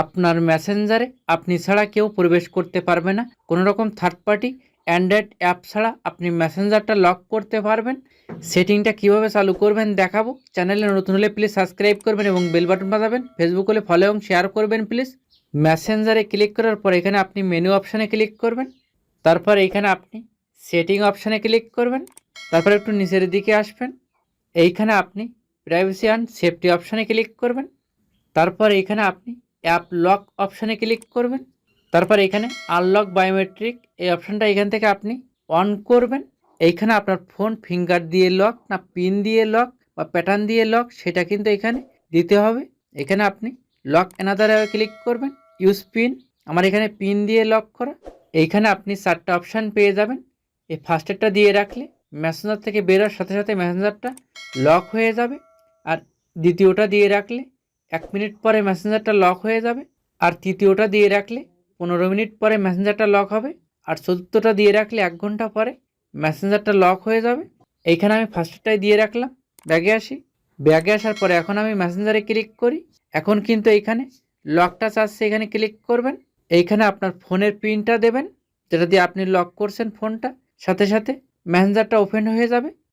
আপনার মেসেঞ্জারে আপনি ছাড়া কেউ প্রবেশ করতে পারবে না। কোনো রকম থার্ড পার্টি অ্যান্ড্রয়েড অ্যাপ ছাড়া আপনি মেসেঞ্জারটা লক করতে পারবেন। সেটিংটা কীভাবে চালু করবেন দেখাবো। চ্যানেলে নতুন হলে প্লিজ সাবস্ক্রাইব করবেন এবং বেল বাটন বাজাবেন। ফেসবুক হলে ফলো এবং শেয়ার করবেন প্লিজ মেসেঞ্জারে ক্লিক করার পর এখানে আপনি মেনু অপশানে ক্লিক করবেন। তারপর এইখানে আপনি সেটিং অপশানে ক্লিক করবেন। তারপর একটু নিচের দিকে আসবেন। এইখানে আপনি প্রাইভেসি অ্যান্ড সেফটি অপশানে ক্লিক করবেন। তারপর এখানে আপনি অ্যাপ লক অপশানে ক্লিক করবেন। তারপর এখানে আনলক বায়োমেট্রিক এই অপশানটা এখান থেকে আপনি অন করবেন। এইখানে আপনার ফোন ফিঙ্গার দিয়ে লক না পিন দিয়ে লক বা প্যাটার্ন দিয়ে লক সেটা কিন্তু এখানে দিতে হবে। এখানে আপনি লক এনাদারে ক্লিক করবেন। ইউজ পিন, আমার এখানে পিন দিয়ে লক করা। এইখানে আপনি চারটা অপশান পেয়ে যাবেন। এই ফার্স্টেরটা দিয়ে রাখলে মেসেঞ্জার থেকে বেরোর সাথে সাথে মেসেঞ্জারটা লক হয়ে যাবে। আর দ্বিতীয়টা দিয়ে রাখলে এক মিনিট পরে মেসেঞ্জারটা লক হয়ে যাবে, আর তৃতীয়টা দিয়ে রাখলে পনেরো মিনিট পরে মেসেঞ্জারটা লক হবে, আর চতুর্থটা দিয়ে রাখলে এক ঘণ্টা পরে মেসেঞ্জারটা লক হয়ে যাবে। এইখানে আমি ফার্স্টটাই দিয়ে রাখলাম, ব্যাগে আসি। ব্যাগে আসার পরে এখন আমি মেসেঞ্জারে ক্লিক করি। এখন কিন্তু এইখানে লকটা চাচ্ছে, এখানে ক্লিক করবেন। এইখানে আপনার ফোনের পিনটা দেবেন, যেটা দিয়ে আপনি লক করছেন ফোনটা। সাথে সাথে মেসেঞ্জারটা ওপেন হয়ে যাবে।